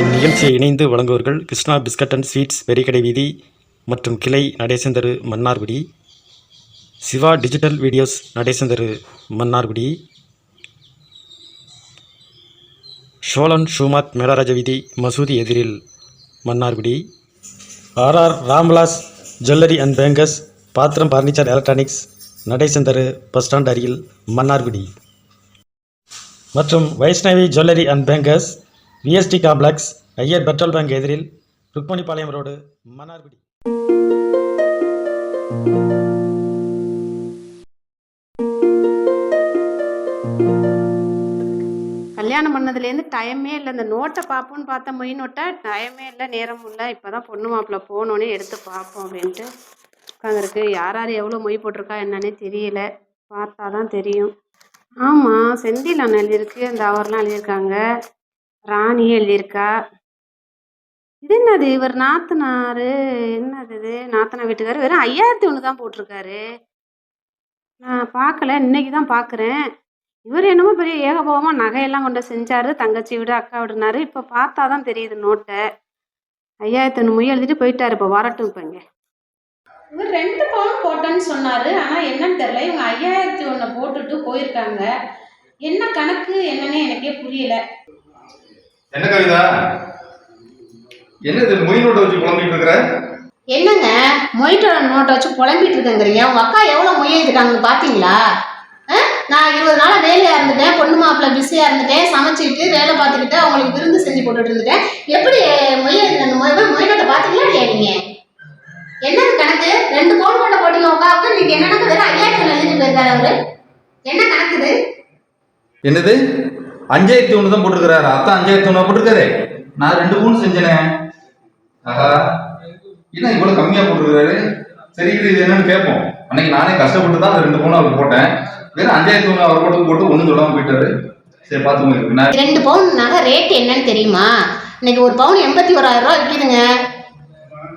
இந்நிகழ்ச்சியை இணைந்து வழங்குவர்கள் Krishna biscuit and sweets Periyakadai வீதி மற்றும் கிளை நடேசந்தரு மன்னார்குடி சிவா டிஜிட்டல் வீடியோஸ் நடேசந்தரு மன்னார்குடி ஷோலன் ஷூமாத் மேலராஜ வீதி மசூதி எதிரில் Mannargudi RR Ramvilas jewellery and bankers பாத்திரம் பர்னிச்சர் எலக்ட்ரானிக்ஸ் நடேசந்தரு பஸ் ஸ்டாண்ட் அருகில் மன்னார்குடி. மற்றும் Vaishnavi jewellery and bankers VST complex Iyer petrol bunk எதிரில் ருக்மணிபாளையம் ரோடு மன்னார்குடி. கல்யாணம் பண்ணதுலேருந்து டைமே இல்லை. இந்த நோட்டை பார்ப்போம்னு பார்த்தா மொய் நோட்டை டைமே இல்லை நேரம் இல்லை. இப்போ தான் பொண்ணு மாப்பிள்ள போனோன்னே எடுத்து பார்ப்போம் அப்படின்ட்டு உட்காந்துருக்கு யார் யார் எவ்வளோ மொய் போட்டிருக்கா என்னன்னே தெரியல. பார்த்தா தான் தெரியும். ஆமாம் செந்தில் அண்ணன் எழுதியிருக்கு. இந்த அவர்லாம் எழுதியிருக்காங்க. ராணி எழுதியிருக்கா? இது என்னது இவர் நாத்தனார்? என்னது இது? நாத்தனா வீட்டுக்காரு? வெறும் ஐயாயிரத்தி ஒன்று தான் போட்டிருக்காரு. நான் பார்க்கல. இன்னைக்கு தான் பார்க்குறேன். இவர் என்னமோ பெரிய ஏகபோகமாக நகையெல்லாம் கொண்டு செஞ்சாரு. தங்கச்சி விட அக்கா விடுனாரு. இப்போ பார்த்தா தான் தெரியுது நோட்டை. ஐயாயிரத்தி ஒன்று மொய் எழுதிட்டு போயிட்டாரு இப்போ. வரட்டும் இப்போ இங்கே. இவர் ரெண்டு பவுன் போட்டேன்னு சொன்னாரு. ஆனால் என்னன்னு தெரியல. இவங்க ஐயாயிரத்தி ஒன்று போட்டுட்டு போயிருக்காங்க. என்ன கணக்கு என்னன்னே எனக்கே புரியல. என்ன கவிதா? என்னது மொய் நோட்டை வச்சு புலம்பிட்டு இருக்கிற? என்னங்க? மொய்ட்டோ நோட்டை வச்சு புலம்பிட்டு இருக்கேங்கிறீங்க. உங்க அக்கா எவ்வளோ மொய் எழுதிருக்காங்கன்னு பார்த்தீங்களா ஆ? நான் இருபது நாள் வேலையா இருந்துட்டேன். பொண்ணு மாப்பிள்ளை பிஸியா இருந்துட்டேன். சமைச்சிட்டு வேலை பார்த்துக்கிட்டு அவங்களுக்கு விருந்து செஞ்சு போட்டுட்டு இருந்துட்டேன். எப்படி மொய் எழுதின அந்த மொய் மொய் நோட்டை பார்த்தீங்களா இல்லையா நீங்க? என்னது கணக்கு? ரெண்டு பவுன் நோட்டை போட்டீங்க உட்காந்து நீங்க என்னன்னு வெறும் ஐயாயிரத்தி எழுதிட்டு போயிருக்காரு அவரு. என்ன கணக்கு இது என்னது? அஞ்சாயிரத்தி ஒன்று தான் போட்டிருக்கிறாரு. அத்தான் அஞ்சாயிரத்தி ஒன்று போட்டிருக்காரு. நான் ரெண்டு மூணு செஞ்சேனே. ஆஹா. என்ன இவ்வளவு கம்மியா போட்டிருக்காரு சரி இது என்னன்னு கேட்போம். அன்னைக்கு நானே கஷ்டப்பட்டு தான் ரெண்டு மூணு அவருக்கு போட்டேன். வெறும் அஞ்சாயிரத்தி ஒன்று அவர் போட்டு போட்டு ஒன்றும் சொல்லாம போயிட்டாரு. சரி பார்த்துக்கோங்க ரெண்டு பவுன் நகை ரேட் என்னன்னு தெரியுமா? இன்னைக்கு ஒரு பவுன் எண்பத்தி ஓராயிரம் ரூபா விற்கிதுங்க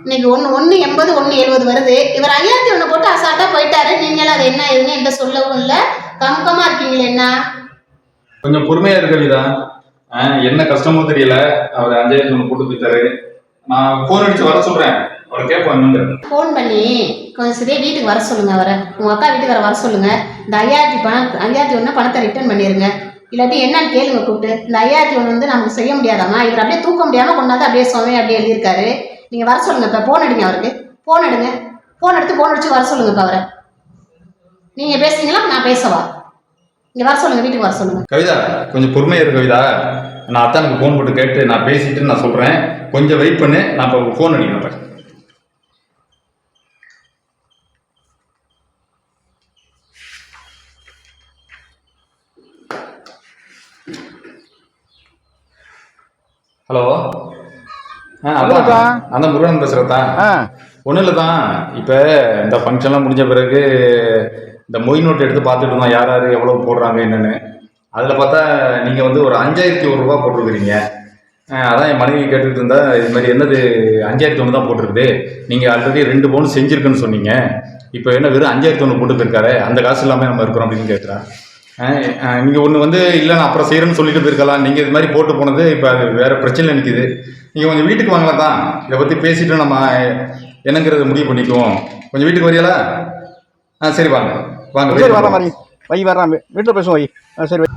இன்னைக்கு ஒன்று ஒன்று எண்பது ஒன்று எழுபது வருது. இவர் ஐயாயிரத்தி ஒன்று போட்டு அசால்ட்டாக போயிட்டாரு. நீங்களும் அது என்ன ஏதுன்னு என்கிட்ட சொல்லவும் இல்லை? கம்கமாக இருக்கீங்களே என்ன? கொஞ்சம் பொறுமையா இருக்கு என்ன கஷ்டமோ தெரியல. அவர் அஞ்சாயிரத்தி ஒன்று போட்டு போயிட்டாரு நான் ஃபோன் அடிச்சு வர சொல்றேன். அவரை கேட்போம் ஃபோன் பண்ணி கொஞ்சம் சரியாக வீட்டுக்கு வர சொல்லுங்க அவரை. உங்கள் அக்கா வீட்டுக்கு வர வர சொல்லுங்க. இந்த ஐயாயிரத்தி பணம் ஐயாயிரத்தி ஒன்று பணத்தை ரிட்டர்ன் பண்ணிடுங்க இல்லாட்டி என்னன்னு கேளுங்க கூப்பிட்டு. இந்த ஐயாயிரத்தி ஒன்று வந்து நமக்கு செய்ய முடியாதாமா இவர் அப்படியே தூக்க முடியாமல் கொண்டாந்து அப்படியே சுவாமி அப்படியே எழுதியிருக்காரு. நீங்கள் வர சொல்லுங்க இப்போ. ஃபோன் அடிங்க அவருக்கு. ஃபோன் எடுங்க. ஃபோன் எடுத்து ஃபோன் அடிச்சு வர சொல்லுங்க இப்போ அவரை. நீங்கள் பேசுறீங்களா? நான் பேசவா? இங்கே வர சொல்லுங்க வீட்டுக்கு வர சொல்லுங்க. கவிதா கொஞ்சம் பொறுமையா இரு கவிதா. நான் அத்தானுக்கு ஃபோன் போட்டு கேட்டு நான் பேசிட்டு நான் சொல்றேன். கொஞ்சம் வெயிட் பண்ணு நான் இப்போ ஃபோன் அடிக்கிறேன். ஹலோ. அதான் அந்த முருகன் பேசுகிறதா ஆ. ஒன்றும் இல்லை தான் இப்போ இந்த ஃபங்க்ஷன்லாம் முடிஞ்ச பிறகு இந்த மொய் நோட் எடுத்து பார்த்துட்டு இருந்தோம் யார் யார் எவ்வளோ போடுறாங்க என்னென்னு. அதில் பார்த்தா நீங்கள் வந்து ஒரு அஞ்சாயிரத்தி ஒரு ரூபா போட்டிருக்கிறீங்க. அதான் என் மனைவி கேட்டுக்கிட்டு இருந்தா இது மாதிரி என்னது அஞ்சாயிரத்தி ஒன்று தான் போட்டிருக்குது. நீங்கள் ஆல்ரெடி ரெண்டு பவுன் செஞ்சுருக்குன்னு சொன்னீங்க. இப்போ என்ன வெறும் அஞ்சாயிரத்தி ஒன்று போட்டு போயிருக்காரு அந்த காசு இல்லாமல் நம்ம இருக்கிறோம் அப்படின்னு கேட்குறேன் நீங்கள் ஒன்று வந்து இல்லை நான் அப்புறம் செய்கிறேன்னு சொல்லிட்டு போயிருக்கலாம். நீங்கள் இது மாதிரி போட்டு போனது இப்போ அது வேறு பிரச்சனை நிற்கிது நீங்கள் கொஞ்சம் வீட்டுக்கு வாங்கலாம் தான். இதை பற்றி பேசிட்டு நம்ம என்னங்கிறத முடிவு பண்ணிக்குவோம். கொஞ்சம் வீட்டுக்கு வரையலா ஆ சரி வாங்க. வாங்க சரி வர. மாதிரி வை வர்றான். வீட்டில் பேசுவோம் வை. ஆ சரி வை.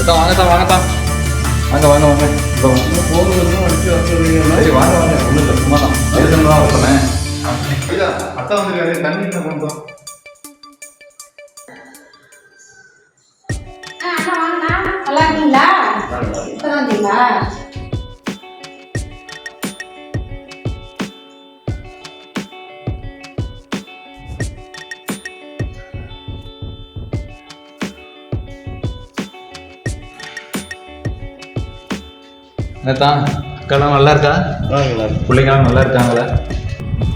அதான் வாங்க தான் வாங்க தான் வாங்க வாங்க வாங்க. இதோ சரி வாங்க வாங்க. ஒன்றும் இல்லை சும்மா தான் அத்தா வந்துருக்காரு. தண்ணி என்ன பண்ணுறோம் வந்தீங்களா என்னத்தான் அக்காலாம் நல்லா இருக்கா? பிள்ளைங்களாம் நல்லா இருக்காங்களா?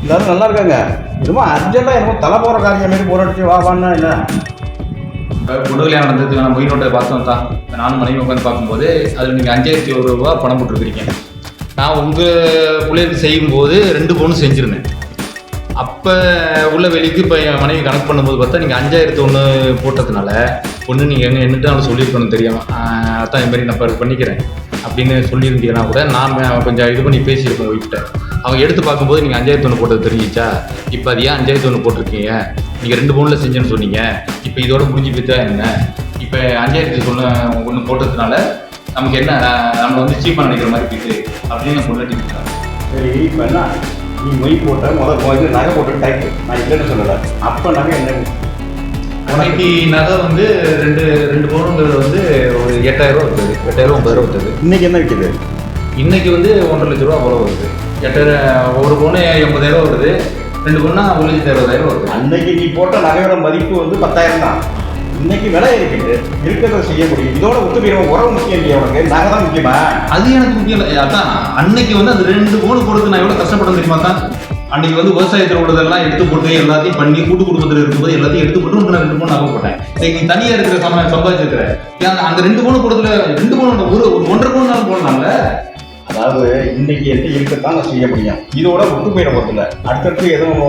எல்லாரும் நல்லா இருக்காங்க. என்னமோ அர்ஜென்ட்டாக என்னமோ தலை போகிற காரியம் மாரி போற அடிச்சு வா வான்னா என்ன? இப்போ நடந்ததுக்கான மொய் நோட்டை பார்த்தோம் தான் நானும் மனைவி உட்காந்து பார்க்கும்போது அதில் நீங்கள் அஞ்சாயிரத்தி ஒரு ரூபா பணம் போட்டுருக்கிறீங்க. நான் உங்கள் பிள்ளைக்கு செய்யும்போது ரெண்டு பவுன் செஞ்சுருந்தேன். அப்போ உள்ள வெளிக்கு இப்போ என் மனைவி கணக்கு பண்ணும்போது பார்த்தா நீங்கள் அஞ்சாயிரத்து ஒன்று போட்டதுனால ஒன்று நீங்கள் எங்கே என்னட்டு சொல்லியிருக்கணும் தெரியாமல் அதான் இந்த மாதிரி நான் இப்போ பண்ணிக்கிறேன். அப்படின்னு சொல்லியிருந்தீங்கன்னா கூட நான் கொஞ்சம் இது பண்ணி பேசியிருக்கோம் வீட்டை அவங்க எடுத்து பார்க்கும்போது நீங்கள் அஞ்சாயிரத்து ஒன்று போட்டது தெரிஞ்சிச்சா? இப்போ அது ஏன் அஞ்சாயிரத்து ஒன்று போட்டிருக்கீங்க? நீங்கள் ரெண்டு பவுனில் செஞ்சேன்னு சொன்னீங்க. இப்போ இதோட முடிஞ்சு போயிட்டா என்ன? இப்போ அஞ்சாயிரத்து சொன்ன ஒன்று போட்டதுனால நமக்கு என்ன நம்ம வந்து சீப்பாக நினைக்கிற மாதிரி போயிட்டு அப்படின்னு பொண்டாட்டி கொடுத்தாங்க சரி இப்போ என்ன? நீ மொய் போட்ட முதல் போய் நகை போட்டு டைப் நான் இல்லைன்னு சொல்லலை. அப்போ நகை என்ன? அன்னைக்கு நகை வந்து ரெண்டு ரெண்டு பவுனுங்கிறது வந்து ஒரு எட்டாயிரம் ரூபா வருது எட்டாயிரம் ஒன்பதாயிரம் வருது இன்னைக்கு என்ன விற்கிது இன்னைக்கு வந்து ஒன்றரை லட்ச ரூபா அவ்வளோ வருது. எட்டாயிரம் ஒரு பவுனு எண்பதாயிரம் வருது. ரெண்டு ஒரு லட்சத்தி அறுபதாயிரம் வருது. அன்னைக்கு நீ போட்ட நகையோட மதிப்பு வந்து பத்தாயிரம் தான். இன்னைக்கு விலை இருக்குது இருக்கிறத செய்ய முடியும். இதோட ஒத்துமையில உறவு முக்கியம் இல்லையா உனக்கு? நகை தான் முக்கியமா? அது எனக்கு முக்கியம் இல்லை. அதான் அன்னைக்கு வந்து அந்த ரெண்டு பவுன் போடுறது நான் எவ்வளோ கஷ்டப்பட்டேன் தெரியுமா தான் அன்னைக்கு வந்து விவசாயத்தில் உள்ளதெல்லாம் எடுத்து போட்டு எல்லாத்தையும் பண்ணி கூட்டு குடும்பத்தில் இருக்கும்போது எல்லாத்தையும் எடுத்து போட்டு உனக்கு நான் ரெண்டு பவுன் நகை போட்டேன் இன்னைக்கு நீ தனியாக இருக்கிற சம சம்பாதிச்சிருக்கிற. அந்த ரெண்டு பவுன் போடுறதுல ரெண்டு பவுன் ஒரு ஒன்றரை பவுன் நாள் போடலாம்ல? அதாவது இன்னைக்கு என்கிட்ட இருக்கத்தான் நான் செய்ய முடியும். இதோட ஒத்துமையில போறதில்ல. அடுத்தடுத்து எதுவும்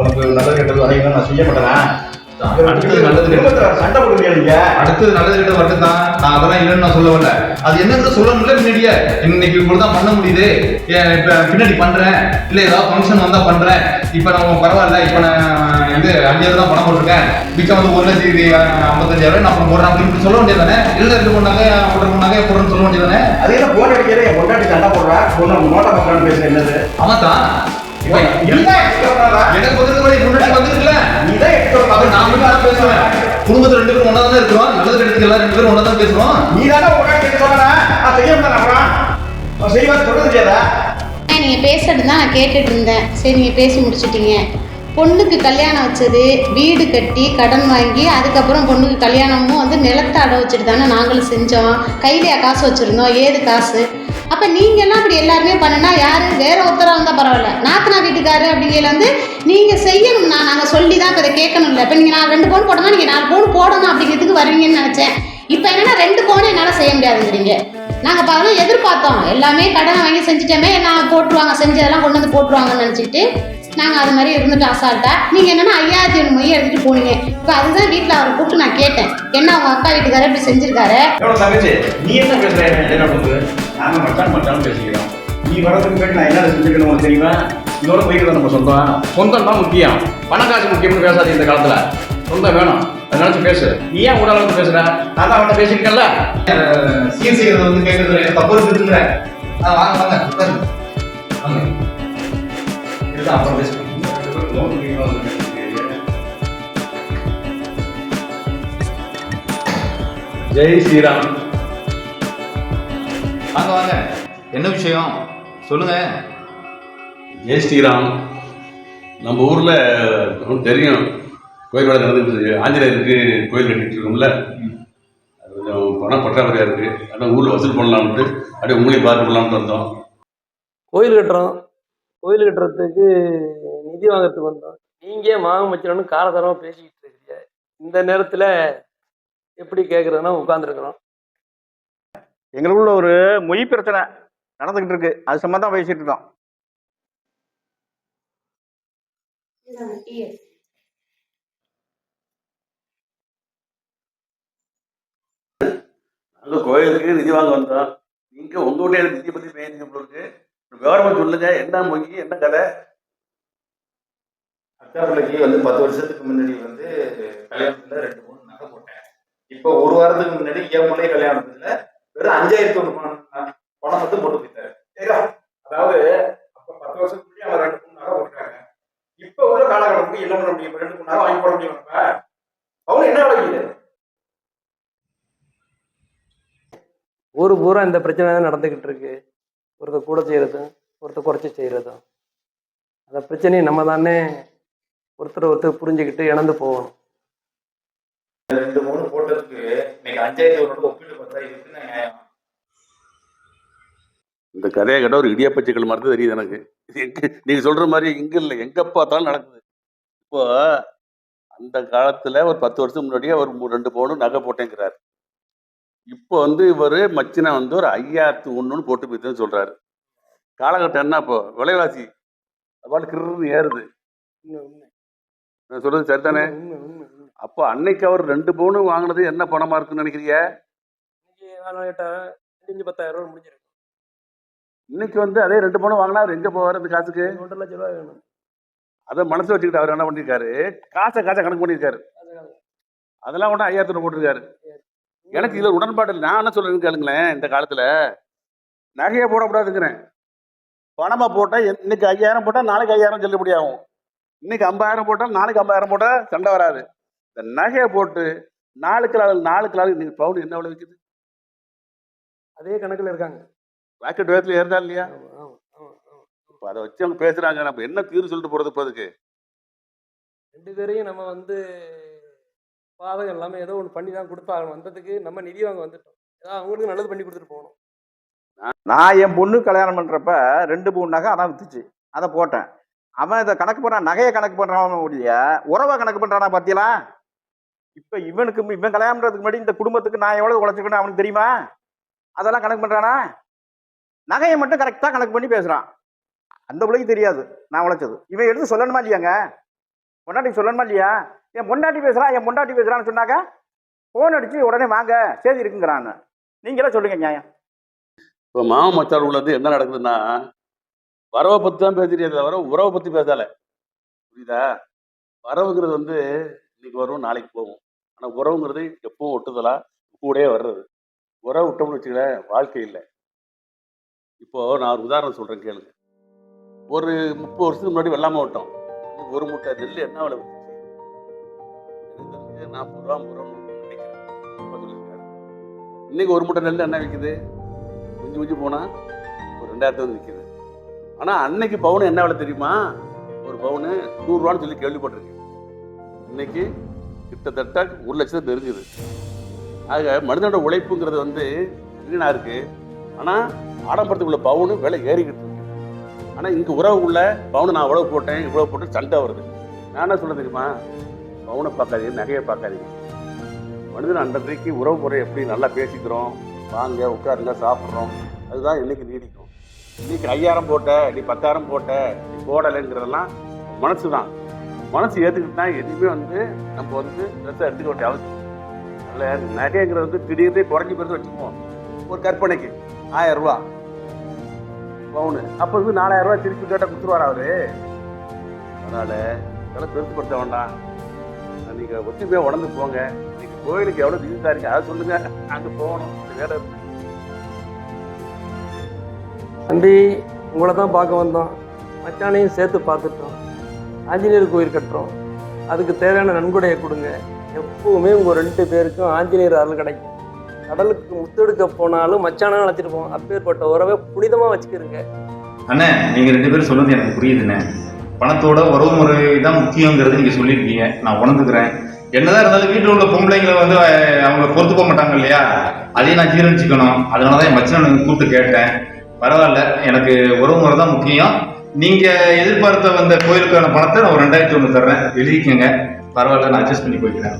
உனக்கு நல்லது கெட்டது வரைக்கும் நான் செய்ய மாட்டேனா அடுத்தது நல்லது அடுத்தது நல்லது கிட்ட வரட்டு தான் நான் அதெல்லாம் இல்லைன்னு நான் சொல்ல வரல அது என்னன்னு சொல்லணும்ல முன்னாடியே இன்னைக்கு இப்படி தான் பண்ண முடியுது. பின்னாடி பண்றேன். இல்ல ஏதாவது ஃபங்க்ஷன் வந்தா பண்றேன். இப்ப நம்ம பரவாயில்ல. இப்ப நான் இது அஞ்சாயிரம் தான் பணம் போட்டிருக்கேன். மிச்சம் வந்து ஒரு லட்சத்தி ஐம்பத்தஞ்சாயிரம் நான் போடுறேன். அப்படின்னு சொல்ல வேண்டியதானே இல்ல ரெண்டு நகை ஒன்றரை நகை போடுறேன்னு சொல்ல வேண்டியதானே அதே என்ன போன் அடிக்கிற என் பொண்டாட்டி சண்டை போடுறா? பொண்ணு நோட்டை பக்கம் என்னது? அவன் தான் எனக்கு முன்னாடி வந்துருக்குல்ல? நீ தான் extra அப்ப பண்ணாதா? நான் மட்டும் தான் பேசுவேன். குடும்பத்துல ரெண்டு பேரும் ஒன்றா தான் இருக்கிறோம். நல்லது கெட்டதுக்கு எல்லாம் ரெண்டு பேரும் ஒன்றா தான் பேசுறோம். நீ தானே கேட்டு சொன்னா செய்ய மாட்டேன் செய்வேன் சொல்றது செய்யாதா நீங்கள் பேசுறது தான் நான் கேட்டுட்டு இருந்தேன். சரி நீங்கள் பேசி முடிச்சிட்டீங்க. பொண்ணுக்கு கல்யாணம் வச்சது வீடு கட்டி கடன் வாங்கி அதுக்கப்புறம் பொண்ணுக்கு கல்யாணமும் வந்து நிலத்தை அடை வச்சுட்டு தானே நாங்களும் செஞ்சோம். கையிலையா காசு வச்சுருந்தோம். ஏது காசு? அப்போ நீங்கள்லாம் அப்படி எல்லாருமே பண்ணுனா யார்? வேற ஒருத்தராக இருந்தால் பரவாயில்ல. நாத்தனா வீட்டுக்காரு அப்படிங்கையில வந்து நீங்கள் செய்யணும்னா நாங்கள் சொல்லி தான் இப்போ இதை கேட்கணும்ல. இப்போ நீங்கள் நான் ரெண்டு பவுன் போடணும் நீங்கள் நாலு பவுன் போடணும் அப்படிங்கிறதுக்கு வருவீங்கன்னு நினச்சேன். இப்போ என்னென்னா ரெண்டு பவுன் என்னால் செய்ய முடியாதுங்கிறீங்க. நாங்கள் பார்த்தோம் எதிர்பார்த்தோம். எல்லாமே கடனை வாங்கி செஞ்சுட்டோமே நான் போட்டுருவாங்க செஞ்சதெல்லாம் கொண்டு வந்து போட்டுருவாங்கன்னு நினச்சிக்கிட்டு நாங்கள் அது மாதிரி இருந்துட்டு அசால்ட்டா நீங்கள் என்னென்னா ஐயாயிரத்தி ஐநூறு மொய் எடுத்துகிட்டு போனீங்க. இப்போ அதுதான் வீட்டில் அவரை கூப்பிட்டு நான் கேட்டேன். என்ன அவங்க அக்கா வீட்டுக்காரர் இப்படி செஞ்சிருக்காரு? எவ்வளவு தங்கச்சி நீ என்ன பேசுற என்ன பண்ணுது நாங்க மச்சான் மச்சான் பேசிக்கிறோம். நீ வரதுக்கு முன்னாடி நான் என்ன செஞ்சுக்கணும் உனக்கு தெரியுமா? இதோட போய்க்கிறத நம்ம சொந்தம். சொந்தம் தான் முக்கியம். பணம் காசு முக்கியம்னு பேசாது இந்த காலத்துல. சொந்தம் வேணும். நினைச்சு பேசு. நீ ஏன் கூட அளவுக்கு பேசுற? நான் தான் அவன்கிட்ட பேசியிருக்கேன்ல. சீர் செய்யறது வந்து கேட்கறதுல எனக்கு தப்பு இருக்குங்கிற வாங்க வாங்க. வாங்க. இதுதான் அப்புறம் பேசுவோம் ஜெய் ஸ்ரீராம். வாங்க வாங்க. என்ன விஷயம்? சொல்லுங்க. ஜெய் ஸ்ரீராம். நம்ம ஊரில் தெரியும். கோயில் வேலை நடந்துட்டு இருக்கு. ஆஞ்சநேயருக்கு கோயில் கட்டிட்டு இருக்கோம்ல. அது கொஞ்சம் பணம் பற்றாக்குறையாக இருக்குது அதான் ஊரில் வசூல் பண்ணலாம்ட்டு அப்படியே உங்களையும் பார்த்து பண்ணலாம்னு வந்தோம். கோயில் கட்டுறோம். கோயில் கட்டுறதுக்கு நிதி வாங்குறதுக்கு வந்தோம். நீங்கள் மாகம் வச்சிடணும் காலதரமாக பேசிக்கிட்டு இருக்கிறீங்க. இந்த நேரத்தில் எப்படி கேட்குறதுன்னா உட்காந்துருக்குறோம் எங்களுக்குள்ள ஒரு மொய் பிரச்சனை நடந்துகிட்டு இருக்கு. அது சம்பந்தம் பேசிட்டு இருக்கோம். நாங்கள் கோயிலுக்கு நிதி வாங்க வந்தோம். நீங்கள் உங்கள் வீட்டே நிதி பற்றி பேசுங்க உங்களுக்கு விவரமாக சொல்லுங்க. என்ன மொழி? என்ன கதை? அக்கா பிள்ளைக்கு வந்து பத்து வருஷத்துக்கு முன்னாடி வந்து கல்யாணத்துல ரெண்டு மூணு நகை போட்டேன். இப்போ ஒரு வாரத்துக்கு முன்னாடி என் பிள்ளை கல்யாணத்துல வெறும் அஞ்சாயிரத்தி ஒன்று பணம் பணம் மட்டும் போட்டு போயிட்டாரு. சரியா? அதாவது அப்ப பத்து வருஷத்துக்கு முன்னாடி அவன் ரெண்டு மூணு நகை போட்டாங்க இப்போ உள்ள காலகட்டத்துக்கு என்ன பண்ண முடியும்? ரெண்டு மூணு நகை வாங்கி போட முடியும் அவனு என்ன விளையுது ஊர் பூரா இந்த பிரச்சனை தான் நடந்துக்கிட்டு இருக்கு. ஒருத்தர் கூட செய்கிறதும் ஒருத்தர் குறைச்சி செய்கிறதும் அந்த பிரச்சனையை நம்ம தானே ஒருத்தர் ஒருத்தர் புரிஞ்சுக்கிட்டு இழந்து போகணும். ரெண்டு மூணு போட்டதுக்கு இன்னைக்கு அஞ்சாயிரத்தி ஒரு ஒப்பிட்டு பார்த்தா இதுக்கு நியாயம் இந்த கதையை கேட்டால் ஒரு இடியாப்ப சிக்கல் மாதிரி தான் தெரியுது எனக்கு. எங்க நீங்கள் சொல்கிற மாதிரி இங்கே இல்லை எங்கே பார்த்தாலும் நடக்குது. இப்போ அந்த காலத்தில் ஒரு பத்து வருஷம் முன்னாடியே ஒரு ரெண்டு பவுன் நகை போட்டேங்கிறார். இப்போ வந்து இவர் மச்சினை வந்து ஒரு ஐயாயிரத்து ஒன்றுன்னு போட்டு போயிட்டுன்னு சொல்கிறாரு காலகட்டம் என்ன இப்போ? விலைவாசி. பாட்டு கிருன்னு ஏறுது. நான் சொல்றது சரிதானே. அப்போ அன்னைக்கு அவர் ரெண்டு பவுனு வாங்கினது என்ன பணமா இருக்குன்னு நினைக்கிறீங்க பத்தாயிரம் ரூபாய் முடிஞ்சிருக்கு. இன்னைக்கு வந்து அதே ரெண்டு பவுன் வாங்கினா அவர் எங்க போவார் அந்த காசுக்கு? ஒன்றரை லட்சம் ரூபாய் வேணும் அதை மனசு வச்சுக்கிட்டு அவர் என்ன பண்ணியிருக்காரு காசை காசை கணக்கு பண்ணியிருக்காரு அதெல்லாம் ஒன்றும் ஐயாயிரத்துல போட்டிருக்காரு. எனக்கு இதுல உடன்பாடு இல்லை. நான் என்ன சொல்றேன்னு கேளுங்களேன் இந்த காலத்துல. நகையை போடக்கூடாதுங்கிறேன். பணமா போட்டா என்- இன்னைக்கு ஐயாயிரம் போட்டா நாளைக்கு ஐயாயிரம் செல்லுபடி ஆகும் இன்னைக்கு ஐம்பதாயிரம் போட்டா நாளைக்கு ஐம்பதாயிரம் போட்டா சண்டை வராது. இந்த நகையை போட்டு நாளுக்கு நாள் நாளுக்கு நாள் இன்னைக்கு பவுன் என்ன விலை விற்குது அதே கணக்குல இருக்காங்க. ராக்கெட் வேகத்தில் ஏறுதா இல்லையா. இப்போ அதை வச்சு அவங்க பேசுறாங்க. நம்ம என்ன தீர்வு சொல்லிட்டு போறது இப்போ அதுக்கு? ரெண்டு பேரையும் நம்ம வந்து பாதகம் எல்லாமே ஏதோ ஒன்று பண்ணி தான் கொடுத்தாகணும். வந்ததுக்கு நம்ம நிதி வாங்க வந்துட்டோம். ஏதாவது அவங்களுக்கு நல்லது பண்ணி கொடுத்துட்டு போகணும். நான் என் பொண்ணு கல்யாணம் பண்றப்ப ரெண்டு மூணு நகை அதான் வித்துச்சு. அதை போட்டேன். அவன் இதை கணக்கு பண்றான் நகையை கணக்கு பண்றான் ஒழிய உறவை கணக்கு பண்றானா பாத்தீங்களா இப்ப இவனுக்கு இவன் கல்யாணம் பண்றதுக்கு முன்னாடி இந்த குடும்பத்துக்கு நான் எவ்வளவு உழைச்சிருக்கேன்னு அவனுக்கு தெரியுமா? அதெல்லாம் கணக்கு பண்றானா? நகையை மட்டும் கரெக்டாக கணக்கு பண்ணி பேசுகிறான் அந்த பிள்ளைக்கு தெரியாது நான் உழைச்சது. இவன் எடுத்து சொல்லணுமா இல்லையாங்க? பொண்டாட்டி சொல்லணுமா இல்லையா? என் பொண்டாட்டி பேசுகிறான் என் பொண்டாட்டி பேசுகிறான்னு சொன்னாக்க ஃபோன் அடித்து உடனே வாங்க செய்தி இருக்குங்கிறான்னு. நீங்களே சொல்லுங்க நியாயம். இப்போ மாமன் மச்சான் உள்ளது என்ன நடக்குதுன்னா வரவை பற்றி தான் பேசுறீங்க தவிர உறவை பற்றி பேசலை. புரியுதா? வரவுங்கிறது வந்து இன்னைக்கு வரும் நாளைக்கு போகும் ஆனால் உறவுங்கிறது எப்பவும் ஒட்டுதலா கூடயே வர்றது. உறவு விட்டோம்னு வச்சுக்கல வாழ்க்கை இல்லை. இப்போ நான் ஒரு உதாரணம் சொல்றேன் கேளுங்க. ஒரு முப்பது வருஷத்துக்கு முன்னாடி வெள்ளாம மாவட்டம் ஒரு மூட்டை நெல் என்ன விலை நாற்பது ரூபா ஐம்பது ரூபா நினைக்கிறேன். இன்னைக்கு ஒரு மூட்டை நெல் என்ன விற்குது குஞ்சு குஞ்சு போனால் ஒரு ரெண்டாயிரத்து வந்து விற்கிது ஆனால் அன்னைக்கு பவுன் என்ன விலை தெரியுமா? ஒரு பவுனு நூறுரூவான்னு சொல்லி கேள்விப்பட்டிருக்கேன். இன்னைக்கு கிட்டத்தட்ட ஒரு லட்சத்தை நெருங்குது ஆக மனிதனோட உழைப்புங்கிறது வந்து வீணாக இருக்கு. ஆனால் ஆடம்பரத்துக்குள்ள பவுனு விலை ஏறிக்கிட்டு இருக்கு. ஆனால் இங்கே உறவுக்குள்ள பவுனு நான் உழவு போட்டேன் இவ்வளோ போட்டு சண்டை வருது. நான் என்ன சொல்ல தெரியுமா? பவுனை பார்க்காதீங்க நகையை பார்க்காதீங்க. மனிதன் அன்றைக்கு உறவு முறை எப்படி நல்லா பேசிக்கிறோம் வாங்க உட்காருங்க சாப்பிட்றோம் அதுதான் இன்னைக்கு நீடிக்கும். இன்னைக்கு ஐயாயிரம் போட்ட நீ பத்தாயிரம் போட்ட நீ போடலைங்கிறதெல்லாம் மனசு தான் மனசு ஏற்றுக்கிட்டா எதுவுமே வந்து நம்ம வந்து ட்ரெஸ்ஸை எடுத்துக்க வேண்டிய அவசியம். அதில் நகைங்கிறது வந்து திடீர்னு குறைஞ்சி பிறகு வச்சுக்குவோம் ஒரு கற்பனைக்கு. ஆயிரம் ரூபா பவுனு. அப்போ இது நாலாயிரம் ரூபா திருப்பி கேட்டால் கொடுத்துருவாரா அவரு? அதனால இதெல்லாம் பெருசுப்படுத்த வேண்டாம். நீங்கள் ஒத்துமையாக உடந்து போங்க. நீங்கள் கோயிலுக்கு எவ்வளோ நிதி இருக்கு அதை சொல்லுங்க. அங்கே போகணும். வேற தம்பி உங்களை தான் பார்க்க வந்தோம். மச்சானையும் சேர்த்து பார்த்துட்டோம். ஆஞ்சநேயர் கோயில் கட்டுறோம். அதுக்கு தேவையான நன்கொடையை கொடுங்க. எப்பவுமே உங்கள் ரெண்டு பேருக்கும் ஆஞ்சநேயர் அருள் கிடைக்கும். கடலுக்கு முத்தெடுக்க போனாலும் மச்சானம் அழைச்சிட்டு போவோம் அப்பேற்பட்ட உறவை புனிதமாக வச்சுக்கிருங்க. அண்ணே நீங்கள் ரெண்டு பேரும் சொல்லுறது எனக்கு புரியுதுண்ணே. பணத்தோட உறவு முறை தான் முக்கியங்கிறது நீங்கள் சொல்லியிருக்கீங்க. நான் உணர்ந்துக்கிறேன். என்னதான் இருந்தாலும் வீட்டில் உள்ள பொம்பளைங்களை வந்து அவங்க பொறுத்து போக மாட்டாங்க இல்லையா? அதையும் நான் ஜீரணிச்சுக்கணும். அதனாலதான் என் மச்சனை கூப்பிட்டு கேட்டேன். பரவாயில்ல எனக்கு உறவு முறை தான் முக்கியம். நீங்க எதிர்பார்த்த வந்த கோயிலுக்கான பணத்தை நான் ஒரு ரெண்டாயிரத்தி ஒன்று தர்றேன். எழுதிக்கங்க. பரவாயில்ல நான் அட்ஜஸ்ட் பண்ணி போய்க்கிறேன்.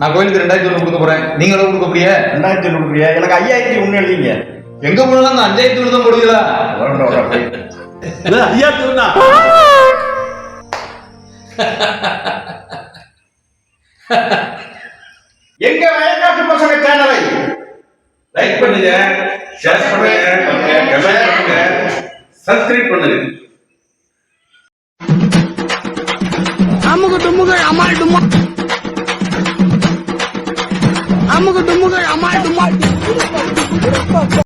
நான் கோயிலுக்கு ரெண்டாயிரத்தி ஒன்று கொடுக்க போறேன். நீங்க எவ்வளவு கொடுக்க போறிய ரெண்டாயிரத்தி ஐநூறு ரூபாயா எனக்கு ஐயாயிரத்தி ஒன்று எழுதிங்க. எங்க போனாலும் அந்த அஞ்சாயிரத்தி ஒன்று தான் வரணும். ஐயாயிரத்தி ஒண்ணா? எங்க வயக்காட்டு பசங்க சேனலை லைக் பண்ணுங்க ஷேர் பண்ணுங்க கமெண்ட் பண்ணுங்க சப்ஸ்கிரைப் பண்ணுங்க. அமுகு டுமுகள் அமால் டுமா அமுகு டுமுகள் அமால் டுமா